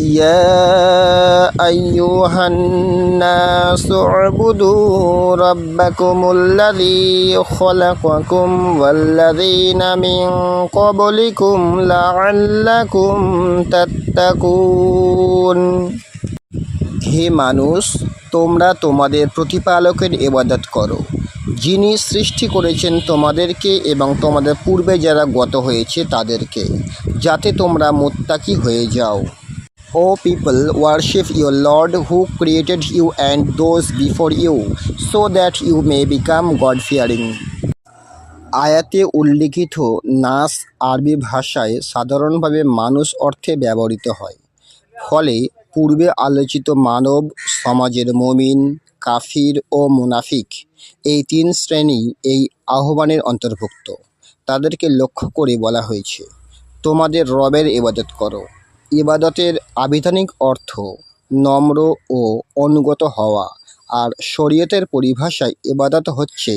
يا أيها الناس اعبدوا ربكم الذي خلقكم والذين من قبلكم لعلكم تتقون হে মানুষ তোমরা তোমাদের প্রতিপালকের ইবাদত করো যিনি সৃষ্টি করেছেন তোমাদেরকে এবং তোমাদের পূর্বে যারা গত হয়েছে তাদেরকে যাতে তোমরা মোত্তাকি হয়ে যাও O people worship your lord who created you and those before you so that you may become god fearing আয়াতে উল্লিখিত নাস আরবি ভাষায় সাধারণভাবে মানুষ অর্থে ব্যবহৃত হয়। ফলে পূর্বে আলোচিত মানব, সমাজের মমিন, কাফির ও মুনাফিক এই তিন শ্রেণি এই আহ্বানের অন্তর্ভুক্ত। তাদেরকে লক্ষ্য করে বলা হয়েছে, তোমাদের রবের ইবাদত করো। ইবাদতের আবিধানিক অর্থ নম্র ও অনুগত হওয়া আর শরীয়তের পরিভাষায় ইবাদত হচ্ছে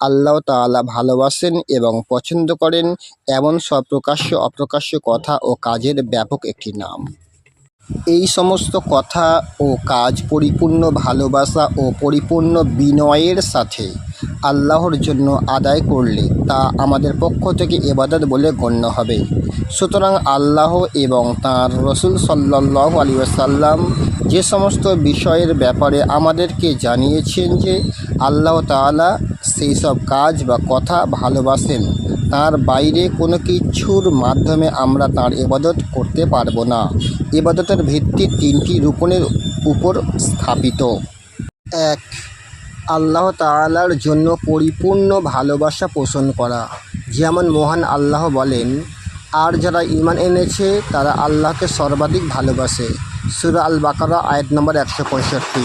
আল্লাহ তালা ভালোবাসেন এবং পছন্দ করেন এমন সব প্রকাশ্য অপ্রকাশ্য কথা ও কাজের ব্যাপক একটি নাম। এই সমস্ত কথা ও কাজ পরিপূর্ণ ভালোবাসা ও পরিপূর্ণ বিনয়ের সাথে আল্লাহর জন্য আদায় করলে তা আমাদের পক্ষ থেকে এবাদত বলে গণ্য হবে। সুতরাং আল্লাহ এবং তাঁর রসুল সাল্লাহ আলী আসাল্লাম যে সমস্ত বিষয়ের ব্যাপারে আমাদেরকে জানিয়েছেন যে আল্লাহ তাআলা সেই সব কাজ বা কথা ভালোবাসেন তার বাইরে কোনো কিছুর মাধ্যমে আমরা তার ইবাদত করতে পারব না। ইবাদতের ভিত্তি তিনটি রুকনের উপর স্থাপিত। এক, আল্লাহ তালার জন্য পরিপূর্ণ ভালোবাসা পোষণ করা। যেমন মহান আল্লাহ বলেন আর যারা ইমান এনেছে, তারা আল্লাহকে সর্বাধিক ভালোবাসে। সুরা আল বাকারা আয়াত নম্বর একশো পঁয়ষট্টি।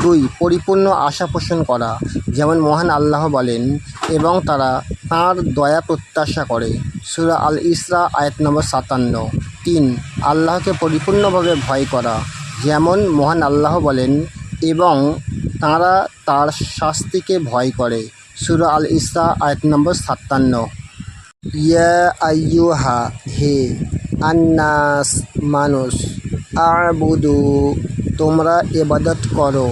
দুই, পরিপূর্ণ আশা পোষণ করা। যেমন মহান আল্লাহ বলেন, এবং তারা তাঁর দয়া প্রত্যাশা করে। সুরা আল ইসরা আয়াত নম্বর সাতান্ন। তিন, আল্লাহকে পরিপূর্ণভাবে ভয় করা। যেমন মহান আল্লাহ বলেন, এবং তাঁরা তার শাস্তিকে ভয় করে। সুরা আল ইসরা আয়াত নম্বর সাতান্ন। ইয়া হে আন্নাস মানুষ, আবুদু, তোমরা এবাদত করো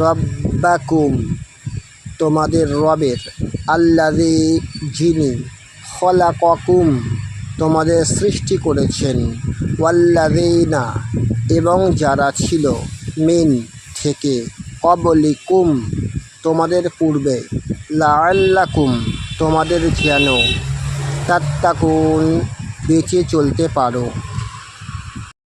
রব্বাকুম, তোমাদের রবের আল্লাদি যিনি খলাকুম তোমাদের সৃষ্টি করেছেন ওয়াল্লাদিনা এবং যারা ছিল মিন থেকে কবলিকুম তোমাদের পূর্বে, লাআল্লাকুম, তোমাদের যেন তাত্তাকুন বেঁচে চলতে পারো।